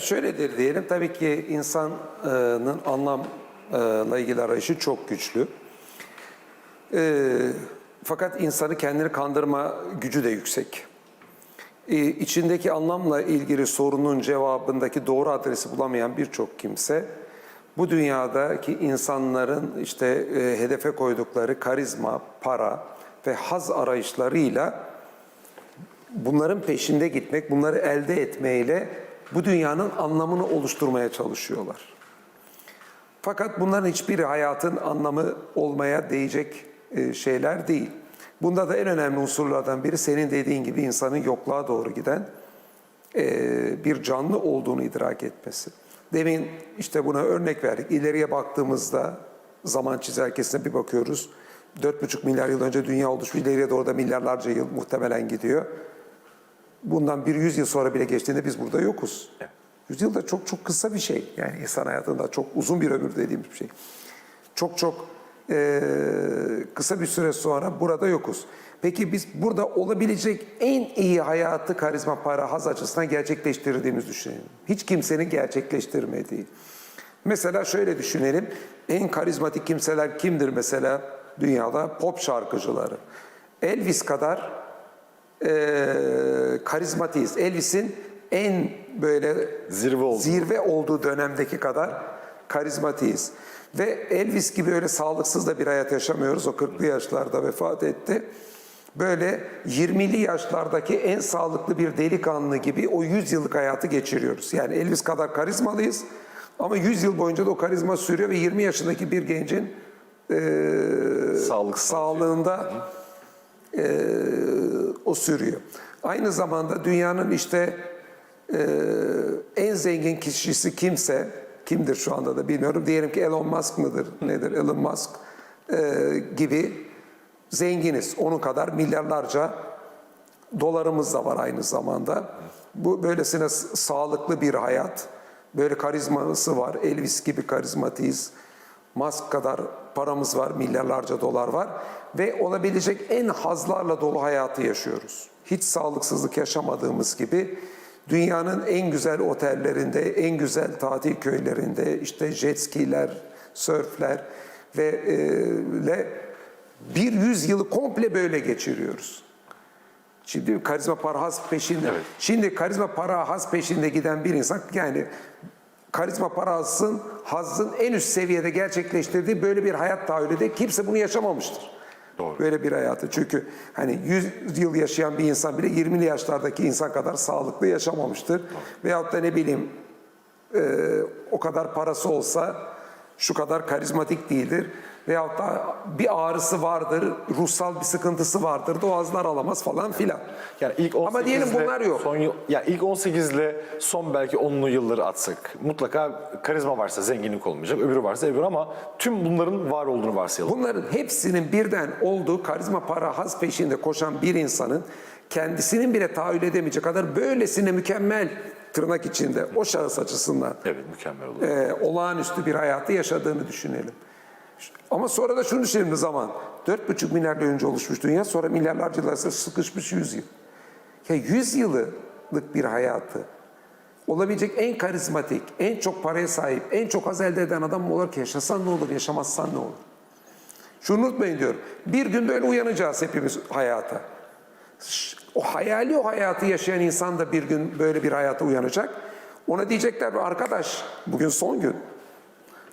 Şöyledir diyelim, tabii ki insanın anlamla ilgili arayışı çok güçlü. Ee, Fakat insanı kendini kandırma gücü de yüksek. Ee, İçindeki anlamla ilgili sorunun cevabındaki doğru adresi bulamayan birçok kimse bu dünyadaki insanların işte e, hedefe koydukları karizma, para ve haz arayışlarıyla bunların peşinde gitmek, bunları elde etmeyle bu dünyanın anlamını oluşturmaya çalışıyorlar. Fakat bunların hiçbiri hayatın anlamı olmaya değecek e, şeyler değil. Bunda da en önemli unsurlardan biri senin dediğin gibi insanın yokluğa doğru giden e, bir canlı olduğunu idrak etmesi. Demin işte buna örnek verdik. İleriye baktığımızda zaman çizelgesine bir bakıyoruz. 4,5 milyar yıl önce dünya oluşmuş. İleriye doğru da milyarlarca yıl muhtemelen gidiyor. Bundan bir yüz yıl sonra bile geçtiğinde biz burada yokuz. Yüz yıl da çok çok kısa bir şey. Yani insan hayatında çok uzun bir ömür dediğimiz bir şey. Çok çok eee, kısa bir süre sonra burada yokuz. Peki biz burada olabilecek en iyi hayatı karizma, para, haz açısından gerçekleştirdiğimizi düşünelim. Hiç kimsenin gerçekleştirmediği. Mesela şöyle düşünelim. En karizmatik kimseler kimdir mesela dünyada? Pop şarkıcıları. Elvis kadar e, karizmatiyiz. Elvis'in en böyle Zirve oldu. zirve olduğu dönemdeki kadar karizmatiyiz. Ve Elvis gibi öyle sağlıksız da bir hayat yaşamıyoruz. O 40'lı yaşlarda vefat etti. Böyle 20'li yaşlardaki en sağlıklı bir delikanlı gibi o 100 yıllık hayatı geçiriyoruz. Yani Elvis kadar karizmalıyız ama 100 yıl boyunca da o karizma sürüyor ve 20 yaşındaki bir gencin Sağlık sağlığında e, o sürüyor. Aynı zamanda dünyanın işte e, en zengin kişisi kimse, kimdir şu anda da bilmiyorum. Diyelim ki Elon Musk mıdır, nedir Elon Musk e, gibi zenginiz. Onun kadar milyarlarca dolarımız da var aynı zamanda. Bu böylesine sağlıklı bir hayat, böyle karizması var. Elvis gibi karizmatiyiz. Musk kadar paramız var, milyarlarca dolar var ve olabilecek en hazlarla dolu hayatı yaşıyoruz. Hiç sağlıksızlık yaşamadığımız gibi dünyanın en güzel otellerinde, en güzel tatil köylerinde işte jet skiler, sörfler ve e, le bir yüzyılı komple böyle geçiriyoruz. Şimdi karizma para has peşinde. Şimdi karizma para has peşinde giden bir insan yani karizma para hasın, hazzın en üst seviyede gerçekleştirdiği böyle bir hayat tahayyülü de kimse bunu yaşamamıştır. Doğru. Böyle bir hayatı. Çünkü hani 100 yıl yaşayan bir insan bile 20'li yaşlardaki insan kadar sağlıklı yaşamamıştır. Veyahut da ne bileyim e, o kadar parası olsa şu kadar karizmatik değildir. Veyahut da bir ağrısı vardır, ruhsal bir sıkıntısı vardır, doğazlar alamaz falan filan. Yani ilk 18 Ama diyelim bunlar yok. Son yıl, ya ilk 18 ile son belki 10'lu yılları atsak mutlaka karizma varsa zenginlik olmayacak, öbürü varsa öbürü ama tüm bunların var olduğunu varsayalım. Bunların hepsinin birden olduğu karizma para haz peşinde koşan bir insanın kendisinin bile tahayyül edemeyecek kadar böylesine mükemmel tırnak içinde o şahıs açısından Evet mükemmel olur. e, olağanüstü bir hayatı yaşadığını düşünelim. Ama sonra da şunu düşünelim zaman. 4,5 milyar yıl önce oluşmuş dünya sonra milyarlarca yıl sıkışmış 100 yıl. Ya 100 yıllık bir hayatı olabilecek en karizmatik, en çok paraya sahip, en çok haz elde eden adam ki? Yaşasan ne olur, yaşamazsan ne olur? Şunu unutmayın diyorum. Bir gün böyle uyanacağız hepimiz hayata. O hayali o hayatı yaşayan insan da bir gün böyle bir hayata uyanacak. Ona diyecekler arkadaş bugün son gün.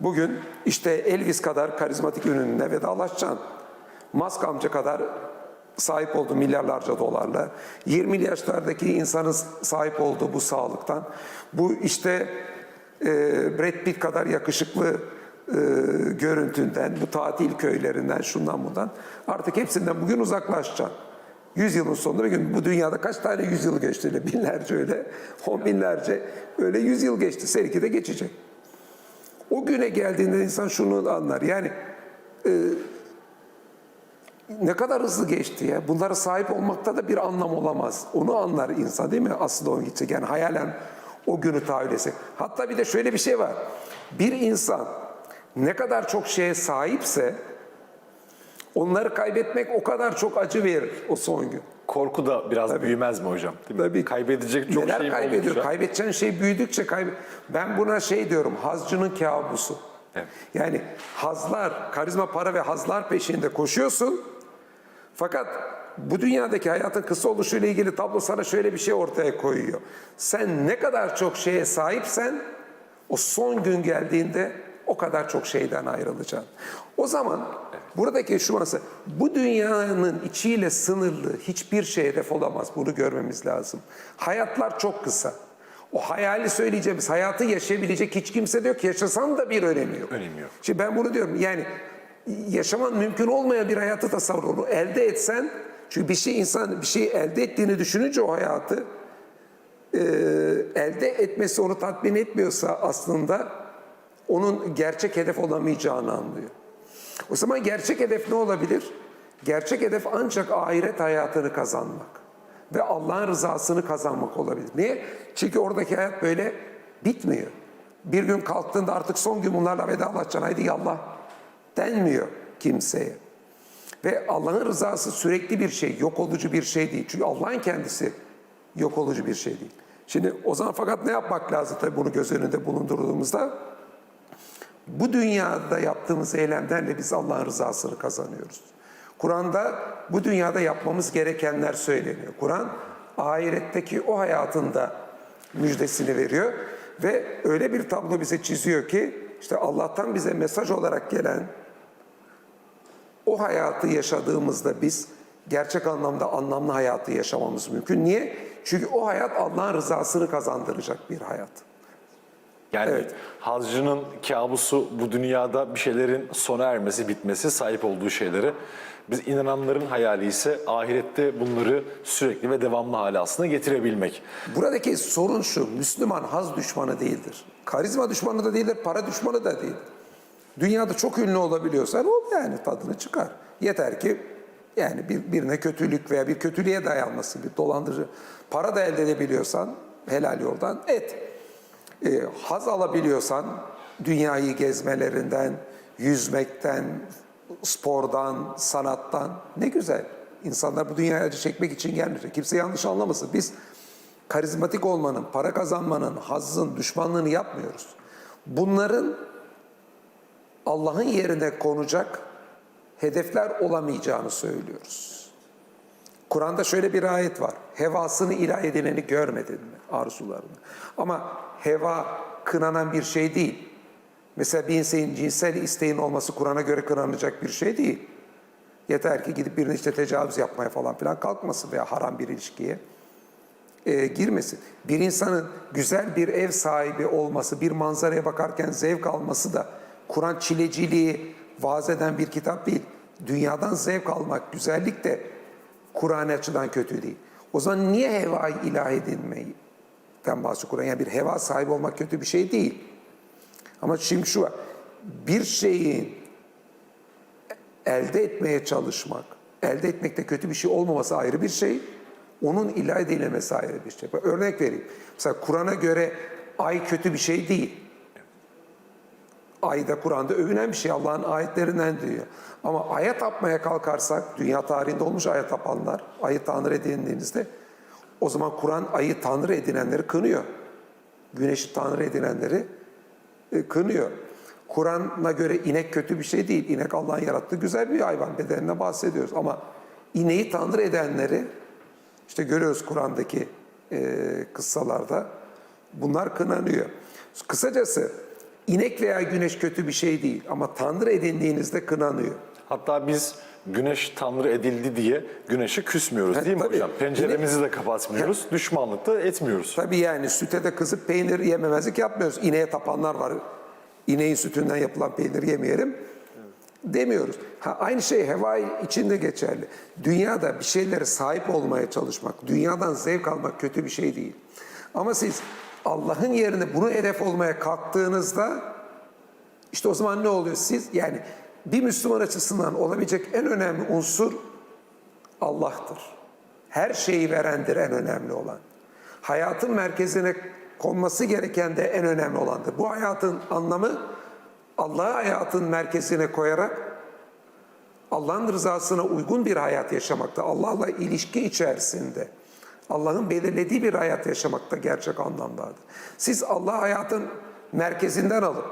Bugün işte Elvis kadar karizmatik ünlüne vedalaşacaksın. Musk amca kadar sahip olduğu milyarlarca dolarla, 20 yaşlardaki insanın sahip olduğu bu sağlıktan, bu işte e, Brad Pitt kadar yakışıklı e, görüntünden, bu tatil köylerinden, şundan bundan artık hepsinden bugün uzaklaşacaksın. 100 yılın sonunda bir gün bu dünyada kaç tane 100 yıl geçti öyle binlerce öyle, on binlerce öyle 100 yıl geçti. Seninki de geçecek. O güne geldiğinde insan şunu anlar. Yani e, ne kadar hızlı geçti ya. Bunlara sahip olmakta da bir anlam olamaz. Onu anlar insan değil mi? Aslında o gidecek. Yani hayalen o günü tahayyül etse. Hatta bir de şöyle bir şey var. Bir insan ne kadar çok şeye sahipse onları kaybetmek o kadar çok acı verir o son gün. korku da biraz büyümez mi hocam? Değil mi? Tabii. Kaybedecek çok Neler şeyim kaybediyor? olunca. Kaybedeceğin şey büyüdükçe kayb Ben buna şey diyorum, hazcının kabusu. Evet. Yani hazlar, karizma, para ve hazlar peşinde koşuyorsun. Fakat bu dünyadaki hayatın kısa oluşuyla ilgili tablo sana şöyle bir şey ortaya koyuyor. Sen ne kadar çok şeye sahipsen o son gün geldiğinde o kadar çok şeyden ayrılacaksın. O zaman buradaki şu anası bu dünyanın içiyle sınırlı hiçbir şey hedef olamaz. Bunu görmemiz lazım. Hayatlar çok kısa. O hayali söyleyeceğimiz hayatı yaşayabilecek hiç kimse de yok. Yaşasan da bir önemi yok. Önemi yok. Şimdi ben bunu diyorum yani yaşaman mümkün olmayan bir hayatı tasavvur onu elde etsen çünkü bir şey insan bir şey elde ettiğini düşününce o hayatı e, elde etmesi onu tatmin etmiyorsa aslında onun gerçek hedef olamayacağını anlıyor. O zaman gerçek hedef ne olabilir? Gerçek hedef ancak ahiret hayatını kazanmak ve Allah'ın rızasını kazanmak olabilir. Niye? Çünkü oradaki hayat böyle bitmiyor. Bir gün kalktığında artık son gün bunlarla vedalaşacaksın. Haydi yallah denmiyor kimseye. Ve Allah'ın rızası sürekli bir şey, yok olucu bir şey değil. Çünkü Allah'ın kendisi yok olucu bir şey değil. Şimdi o zaman fakat ne yapmak lazım tabii bunu göz önünde bulundurduğumuzda? Bu dünyada yaptığımız eylemlerle biz Allah'ın rızasını kazanıyoruz. Kur'an'da bu dünyada yapmamız gerekenler söyleniyor. Kur'an ahiretteki o hayatında müjdesini veriyor ve öyle bir tablo bize çiziyor ki işte Allah'tan bize mesaj olarak gelen o hayatı yaşadığımızda biz gerçek anlamda anlamlı hayatı yaşamamız mümkün. Niye? Çünkü o hayat Allah'ın rızasını kazandıracak bir hayat. Yani Evet. hazcının kabusu bu dünyada bir şeylerin sona ermesi, bitmesi, sahip olduğu şeyleri. Biz inananların hayali ise ahirette bunları sürekli ve devamlı hale aslında getirebilmek. Buradaki sorun şu, Müslüman haz düşmanı değildir. Karizma düşmanı da değildir, para düşmanı da değildir. Dünyada çok ünlü olabiliyorsan ol yani tadını çıkar. Yeter ki yani bir, birine kötülük veya bir kötülüğe dayanması, bir dolandırıcı. Para da elde edebiliyorsan helal yoldan et. E, haz alabiliyorsan dünyayı gezmelerinden, yüzmekten, spordan, sanattan ne güzel. İnsanlar bu dünyaya çekmek için gelmiyor. Kimse yanlış anlamasın. Biz karizmatik olmanın, para kazanmanın, hazzın, düşmanlığını yapmıyoruz. Bunların Allah'ın yerine konacak hedefler olamayacağını söylüyoruz. Kur'an'da şöyle bir ayet var. Hevasını ilah edineni görmedin mi? Arzularını. Ama heva kınanan bir şey değil. Mesela bir insanın cinsel isteğin olması Kur'an'a göre kınanacak bir şey değil. Yeter ki gidip birine işte tecavüz yapmaya falan filan kalkmasın veya haram bir ilişkiye e, girmesin. Bir insanın güzel bir ev sahibi olması, bir manzaraya bakarken zevk alması da Kur'an çileciliği vaaz eden bir kitap değil. Dünyadan zevk almak, güzellik de Kur'an açıdan kötü değil. O zaman niye heva ilah edinmeyi? bahsediyor Kur'an. Yani bir heva sahibi olmak kötü bir şey değil. Ama şimdi şu var. Bir şeyin elde etmeye çalışmak, elde etmekte kötü bir şey olmaması ayrı bir şey. Onun ilah edilemesi ayrı bir şey. Örnek vereyim. Mesela Kur'an'a göre ay kötü bir şey değil. Ay da Kur'an'da övünen bir şey Allah'ın ayetlerinden diyor. Ama aya tapmaya kalkarsak, dünya tarihinde olmuş aya tapanlar, ayı tanrı edindiğinizde o zaman Kur'an ayı tanrı edinenleri kınıyor. Güneşi tanrı edinenleri e, kınıyor. Kur'an'a göre inek kötü bir şey değil. İnek Allah'ın yarattığı güzel bir hayvan. Bedenine bahsediyoruz. Ama ineği tanrı edenleri işte görüyoruz Kur'an'daki e, kıssalarda bunlar kınanıyor. Kısacası inek veya güneş kötü bir şey değil ama tanrı edindiğinizde kınanıyor. Hatta biz güneş tanrı edildi diye güneşe küsmüyoruz Ha, değil mi tabii. hocam? Penceremizi de kapatmıyoruz, düşmanlık da etmiyoruz. Tabii yani süte de kızıp peynir yememezlik yapmıyoruz. İneğe tapanlar var. İneğin sütünden yapılan peynir yemeyelim demiyoruz. Ha, aynı şey heva içinde geçerli. Dünyada bir şeylere sahip olmaya çalışmak, dünyadan zevk almak kötü bir şey değil. Ama siz Allah'ın yerine bunu hedef olmaya kalktığınızda işte o zaman ne oluyor? Siz yani bir Müslüman açısından olabilecek en önemli unsur Allah'tır. Her şeyi verendir en önemli olan. Hayatın merkezine konması gereken de en önemli olandır. Bu hayatın anlamı Allah'ı hayatın merkezine koyarak Allah'ın rızasına uygun bir hayat yaşamakta, Allah'la ilişki içerisinde, Allah'ın belirlediği bir hayat yaşamakta gerçek anlamdadır. Siz Allah hayatın merkezinden alıp,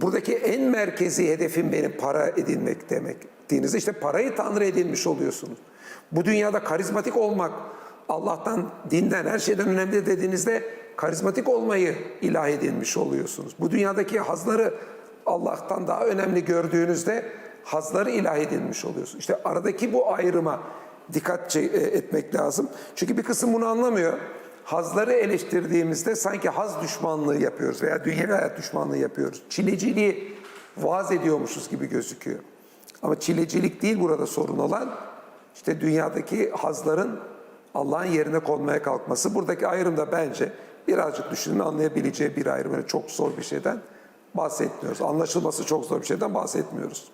buradaki en merkezi hedefim benim para edinmek demek dediğinizde işte parayı tanrı edinmiş oluyorsunuz. Bu dünyada karizmatik olmak, Allah'tan, dinden, her şeyden önemli dediğinizde karizmatik olmayı ilah edinmiş oluyorsunuz. Bu dünyadaki hazları Allah'tan daha önemli gördüğünüzde hazları ilah edinmiş oluyorsunuz. İşte aradaki bu ayrıma dikkat e, etmek lazım. Çünkü bir kısım bunu anlamıyor. Hazları eleştirdiğimizde sanki haz düşmanlığı yapıyoruz veya dünyevi hayat düşmanlığı yapıyoruz. Çileciliği vaaz ediyormuşuz gibi gözüküyor. Ama çilecilik değil burada sorun olan işte dünyadaki hazların Allah'ın yerine konmaya kalkması. Buradaki ayrım da bence birazcık düşünün anlayabileceği bir ayrım. Öyle çok zor bir şeyden bahsetmiyoruz. Anlaşılması çok zor bir şeyden bahsetmiyoruz.